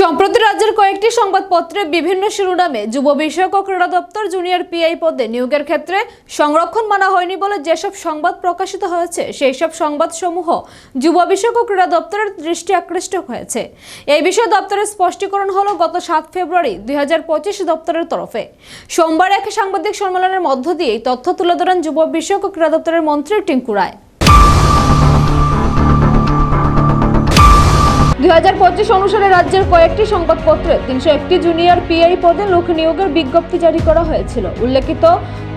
সম্প্রতি রাজ্যের কয়েকটি সংবাদপত্রে বিভিন্ন শিরোনামে যুব বিষয়ক ও ক্রীড়া দপ্তর জুনিয়র পিআই পদে নিয়োগের ক্ষেত্রে সংরক্ষণ মানা হয়নি বলে যেসব সংবাদ প্রকাশিত হয়েছে সেই সব সংবাদসমূহ যুব বিষয়ক ও ক্রীড়া দপ্তরের দৃষ্টি আকৃষ্ট হয়েছে। এই বিষয়ে দপ্তরের স্পষ্টীকরণ হলো গত সাত ফেব্রুয়ারি দুই হাজার পঁচিশ দপ্তরের তরফে। সোমবার এক সাংবাদিক সম্মেলনের মধ্য দিয়ে তথ্য তুলে ধরেন যুব বিষয়ক ও ক্রীড়া দপ্তরের মন্ত্রী টিঙ্কু রায়। দুই হাজার পঁচিশ অনুসারে রাজ্যের কয়েকটি সংবাদপত্রে তিনশো একটি জুনিয়র পিআই পদে লোক নিয়োগের বিজ্ঞপ্তি জারি করা হয়েছিল। উল্লেখিত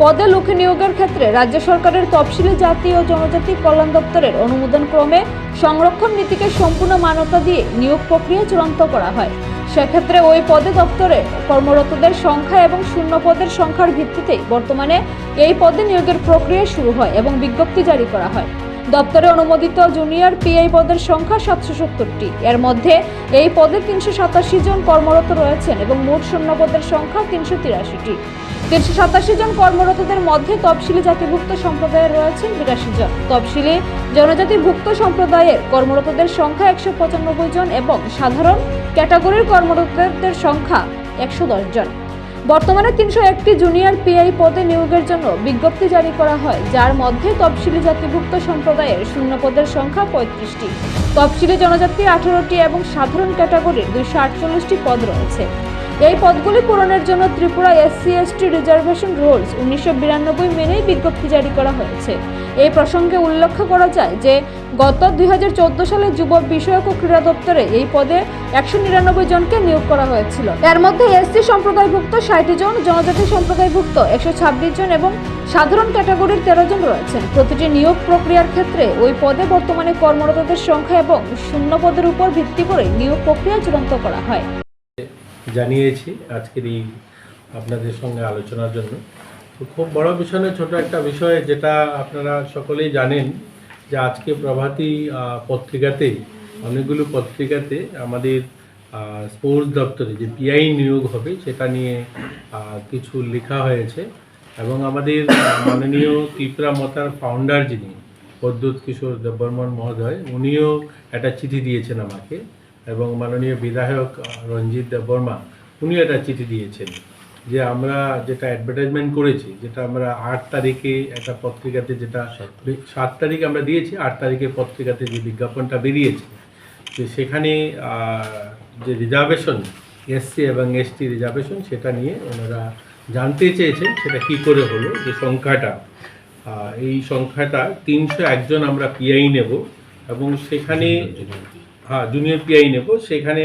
পদে লোক নিয়োগের ক্ষেত্রে রাজ্য সরকারের তফসিলি জাতি ও জনজাতি কল্যাণ দপ্তরের অনুমোদন ক্রমে সংরক্ষণ নীতিকে সম্পূর্ণ মান্যতা দিয়ে নিয়োগ প্রক্রিয়া চূড়ান্ত করা হয়। সেক্ষেত্রে ওই পদে দপ্তরে কর্মরতদের সংখ্যা এবং শূন্য পদের সংখ্যার ভিত্তিতে বর্তমানে এই পদে নিয়োগের প্রক্রিয়া শুরু হয় এবং বিজ্ঞপ্তি জারি করা হয়। দপ্তরে অনুমোদিত জুনিয়র পিআই পদের সংখ্যা সাতশো সত্তরটি। এর মধ্যে এই পদে তিনশো সাতাশি জন কর্মরত রয়েছেন এবং মোট শূন্য পদের সংখ্যা তিনশো তিরাশিটি। তিনশো সাতাশি জন কর্মরতদের মধ্যে তফসিলি জাতিভুক্ত সম্প্রদায়ের রয়েছেন বিরাশি জন। তফসিলি জনজাতিভুক্ত সম্প্রদায়ের কর্মরতদের সংখ্যা একশো পঁচানব্বই জন এবং সাধারণ ক্যাটাগরির কর্মরতদের সংখ্যা একশো দশ জন। বর্তমানে তিনশো একটি জুনিয়র পিআই পদে নিয়োগের জন্য বিজ্ঞপ্তি জারি করা হয়, যার মধ্যে তফসিলি জাতিভুক্ত সম্প্রদায়ের শূন্য পদের সংখ্যা পঁয়ত্রিশটি। তফসিলি জনজাতি আঠারোটি এবং সাধারণ ক্যাটাগরির দুইশো আটচল্লিশটি পদ রয়েছে। এই পদগুলি পূরণের জন্য Tripura SC ST reservation rules উনিশশো বিরানব্বই মেনেই বিজ্ঞপ্তি জারি করা হয়েছে। এই প্রসঙ্গে উল্লেখ করা যায় যে, গত দুই হাজার চোদ্দ সালে যুব বিষয়ক ও ক্রীড়া দপ্তরে এই পদে একশো নিরানব্বই জনকে নিয়োগ করা হয়েছিল। এর মধ্যে এসসি সম্প্রদায়ভুক্ত ষাটটি জন, জনজাতি সম্প্রদায়ভুক্ত একশো ছাব্বিশ জন এবং সাধারণ ক্যাটাগরির তেরো জন রয়েছেন। প্রতিটি নিয়োগ প্রক্রিয়ার ক্ষেত্রে ওই পদে বর্তমানে কর্মরতদের সংখ্যা এবং শূন্য পদের উপর ভিত্তি করে নিয়োগ প্রক্রিয়া চূড়ান্ত করা হয়। জানিয়েছি আজকের এই আপনাদের সঙ্গে আলোচনার জন্য। তো খুব বড় বিষয় নয়, ছোট একটা বিষয় যেটা আপনারা সকলেই জানেন যে আজকে প্রভাতী পত্রিকাতে, অনেকগুলো পত্রিকাতে আমাদের স্পোর্টস দপ্তরে যে পিআই নিয়োগ হবে সেটা নিয়ে কিছু লেখা হয়েছে এবং আমাদের মাননীয় ত্রিপুরা মতার ফাউন্ডার যিনি প্রদ্যুৎ কিশোর দেববর্মন মহোদয়, উনিও একটা চিঠি দিয়েছেন আমাকে। এবং মাননীয় বিধায়ক রঞ্জিত দেববর্মা উনি একটা চিঠি দিয়েছেন যে আমরা যেটা অ্যাডভার্টাইজমেন্ট করেছি যেটা আমরা আট তারিখে একটা পত্রিকাতে যেটা সাত। তারিখে আমরা দিয়েছি আট তারিখে পত্রিকাতে যে বিজ্ঞাপনটা বেরিয়েছে যে সেখানে যে রিজার্ভেশন এসসি এবং এসটি রিজার্ভেশন সেটা নিয়ে ওনারা জানতে চেয়েছেন সেটা কি করে হলো যে সংখ্যাটা। এই সংখ্যাটা তিনশো একজন আমরা পিআই নেব এবং সেখানে হ্যাঁ জুনিয়র পিআই নেব। সেখানে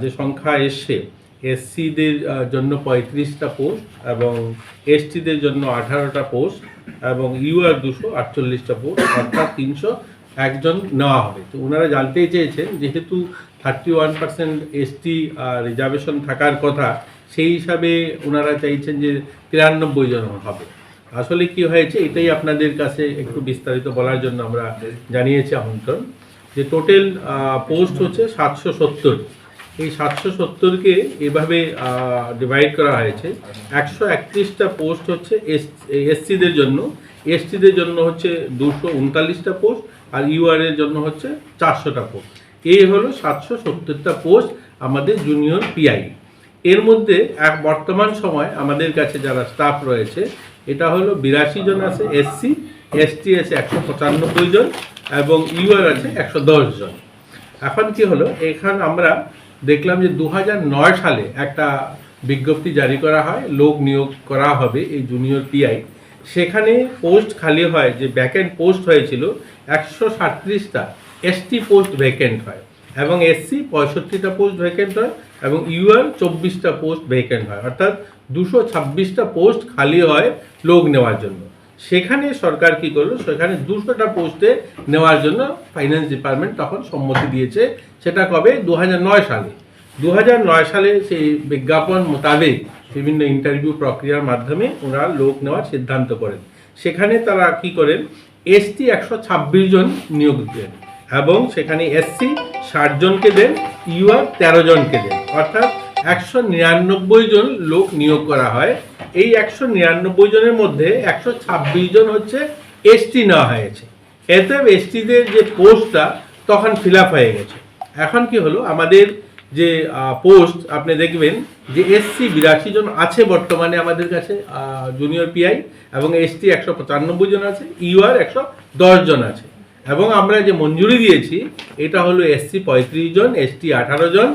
যে সংখ্যা এসছে এসসিদের জন্য পঁয়ত্রিশটা পোস্ট এবং এসটিদের জন্য আঠারোটা পোস্ট এবং ইউআর দুশো আটচল্লিশটা পোস্ট অর্থাৎ তিনশো একজন নেওয়া হবে। তো ওনারা জানতেই চেয়েছেন, যেহেতু thirty one percent ST reservation থাকার কথা, সেই হিসাবে ওনারা চাইছেন যে তিরানব্বই জন হবে। আসলে কি হয়েছে, এটাই আপনাদের কাছে একটু বিস্তারিত বলার জন্য আমরা জানিয়েছি আমন্ত্রণ। যে টোটাল পোস্ট হচ্ছে সাতশো সত্তর। এই সাতশো সত্তরকে এভাবে ডিভাইড করা হয়েছে। একশো একত্রিশটা পোস্ট হচ্ছে এস এসসিদের জন্য। এসটিদের জন্য হচ্ছে দুশো উনতাল্লিশটা পোস্ট আর ইউআর এর জন্য হচ্ছে চারশোটা পোস্ট এই হলো সাতশো সত্তরটা পোস্ট আমাদের জুনিয়র পিআই এর মধ্যে এক বর্তমান সময় আমাদের কাছে যারা স্টাফ রয়েছে, এটা হলো বিরাশি জন আছে এসসি এসটি আছে একশো পঁচানব্বই জন। এবং ইউআর আছে একশো দশ জন। এখন কি হলো? এখান আমরা দেখলাম যে দু সালে একটা বিজ্ঞপ্তি জারি করা হয়, লোক নিয়োগ করা হবে এই জুনিয়র পিআই সেখানে পোস্ট খালি হয়, যে ভ্যাকেন্ট পোস্ট হয়েছিল, একশো সাতত্রিশটা এসটি পোস্ট ভ্যাকেন্ট হয় এবং এসসি পঁয়ষট্টিটা পোস্ট ভ্যাকেন্ট হয় এবং ইউআর চব্বিশটা পোস্ট ভ্যাকেন্ট হয়। অর্থাৎ দুশো ছাব্বিশটা পোস্ট খালি হয় লোক নেওয়ার জন্য। সেখানে সরকার কি করল? সেখানে দুশোটা পোস্টে নেওয়ার জন্য ফাইন্যান্স ডিপার্টমেন্ট তখন সম্মতি দিয়েছে। সেটা কবে? দু সালে। দু সালে সেই বিজ্ঞাপন মোতাবেক বিভিন্ন ইন্টারভিউ প্রক্রিয়ার মাধ্যমে ওনারা লোক নেওয়ার সিদ্ধান্ত করেন। সেখানে তারা কি করেন? এসটি একশো ছাব্বিশ জন নিয়োগ দেন এবং সেখানে এসসি ষাট জনকে দেন ইউআর তেরো জনকে দেন। অর্থাৎ একশো নিরানব্বই জন লোক নিয়োগ করা হয়। এই একশো নিরানব্বই জনের মধ্যে একশো ছাব্বিশ জন হচ্ছে এসটি নেওয়া হয়েছে। এতে এসটিদের যে পোস্টটা তখন ফিল হয়ে গেছে। এখন কি হলো? আমাদের যে পোস্ট, আপনি দেখবেন যে এসসি বিরাশি জন আছে বর্তমানে আমাদের কাছে জুনিয়র পিআই এবং এসটি একশো পঁচানব্বই জন আছে ইউআর একশো দশ জন আছে। এবং আমরা যে মঞ্জুরি দিয়েছি, এটা হলো এসসি পঁয়ত্রিশ জন এসটি আঠারো জন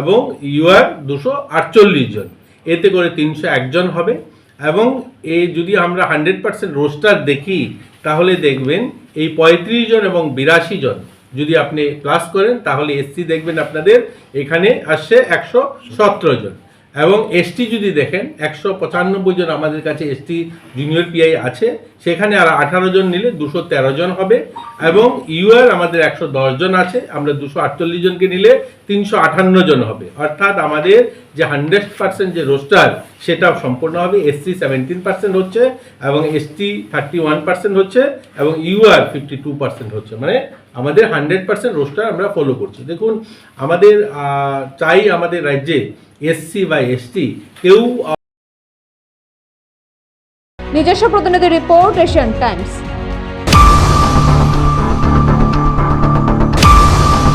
এবং ইউআর দুশো আটচল্লিশ জন। এতে করে তিনশো একজন হবে এবং এই যদি আমরা হান্ড্রেড পার্সেন্ট রোস্টার দেখি, তাহলে দেখবেন এই পঁয়ত্রিশ জন এবং বিরাশি জন যদি আপনি প্লাস করেন, তাহলে এসসি দেখবেন আপনাদের এখানে আসছে একশো সতেরো জন। এবং এসটি যদি দেখেন, একশো পঁচানব্বই জন আমাদের কাছে এসটি জুনিয়র পিআই আছে, সেখানে আর আঠারো জন নিলে দুশো তেরো জন হবে। এবং ইউআর আমাদের একশো দশ জন আছে, আমরা দুশো আটচল্লিশ জনকে নিলে তিনশো আটান্ন জন হবে। অর্থাৎ আমাদের যে হান্ড্রেড পার্সেন্ট যে রোস্টার সেটা সম্পূর্ণ হবে। এসসি সেভেন্টিন পার্সেন্ট হচ্ছে এবং এসটি থার্টি ওয়ান পার্সেন্ট হচ্ছে এবং ইউআর ফিফটি টু পার্সেন্ট হচ্ছে। মানে আমাদের হান্ড্রেড পার্সেন্ট রোস্টার আমরা ফলো করছি। দেখুন, আমাদের চাই আমাদের রাজ্যে এসসি বা এসটি কেউ নিজস্ব প্রতিনিধি রিপোর্ট এশিয়ান টাইমস